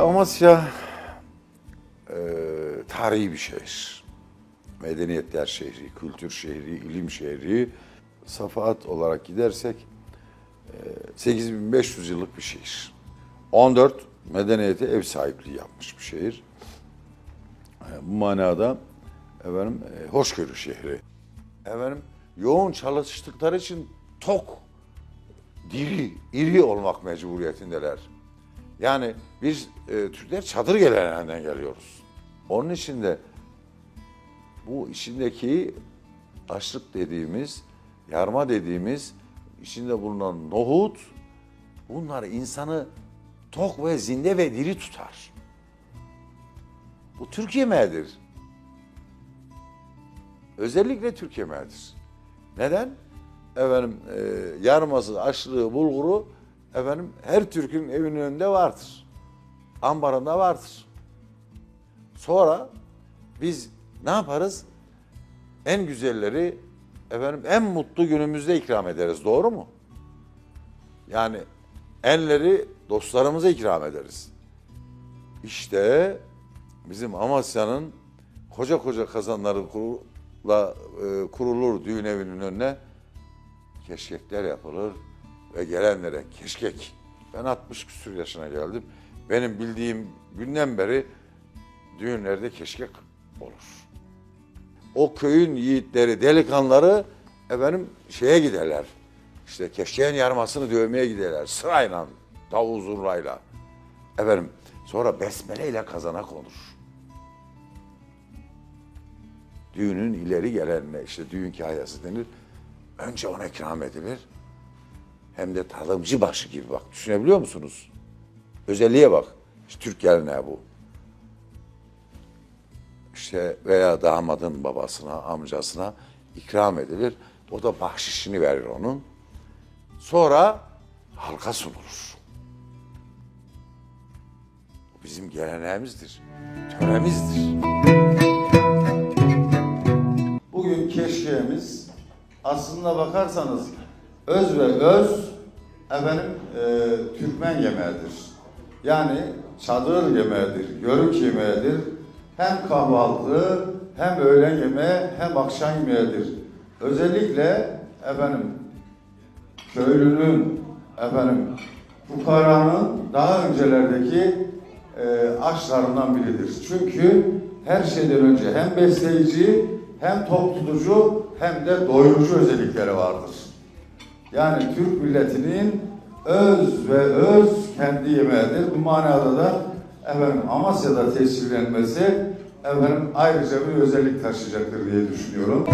Amasya e, tarihi bir şehir. Medeniyetler şehri, kültür şehri, ilim şehri. Safahat olarak gidersek e, 8500 yıllık bir şehir. 14 medeniyete ev sahipliği yapmış bir şehir. E, bu manada efendim e, hoşgörü şehri. Efendim yoğun çalıştıkları için tok, diri, iri olmak mecburiyetindeler. Yani biz e, Türkler çadır geleneğinden geliyoruz. Onun için de bu içindeki açlık dediğimiz, yarma dediğimiz, içinde bulunan nohut, bunlar insanı tok ve zinde ve diri tutar. Bu Türk yemeğidir. Özellikle Türk yemeğidir. Neden? Efendim e, yarması, açlığı, bulguru efendim her Türk'ün evinin önünde vardır. Ambarında vardır. Sonra biz ne yaparız? En güzelleri efendim en mutlu günümüzde ikram ederiz. Doğru mu? Yani enleri dostlarımıza ikram ederiz. İşte bizim Amasya'nın koca koca kazanları kurula, e, kurulur düğün evinin önüne keşkekler yapılır ve gelenlere keşkek. Ben 60 küsur yaşına geldim. Benim bildiğim günden beri düğünlerde keşkek olur. O köyün yiğitleri, delikanlıları efendim şeye giderler. İşte keşkeğin yarmasını dövmeye giderler. Sırayla, davul zurnayla. Efendim sonra besmele ile kazana konur. Düğünün ileri gelenine işte düğün kahyası denir. Önce ona ikram edilir. Hem de tadımcı başı gibi bak. Düşünebiliyor musunuz? Özelliğe bak. İşte Türk geleneği bu. İşte veya damadın babasına, amcasına ikram edilir. O da bahşişini verir onun. Sonra halka sunulur. Bu bizim geleneğimizdir. Töremizdir. Bugün keşkeğimiz aslında bakarsanız öz ve öz efendim e, Türkmen yemeğidir. Yani çadır yemeğidir, yörük yemeğidir. Hem kahvaltı, hem öğlen yemeği, hem akşam yemeğidir. Özellikle efendim köylünün, efendim fukaranın daha öncelerdeki e, aşlarından biridir. Çünkü her şeyden önce hem besleyici, hem tok hem de doyurucu özellikleri vardır. Yani Türk milletinin öz ve öz kendi yemeğidir. Bu manada da efendim Amasya'da tescillenmesi efendim ayrıca bir özellik taşıyacaktır diye düşünüyorum.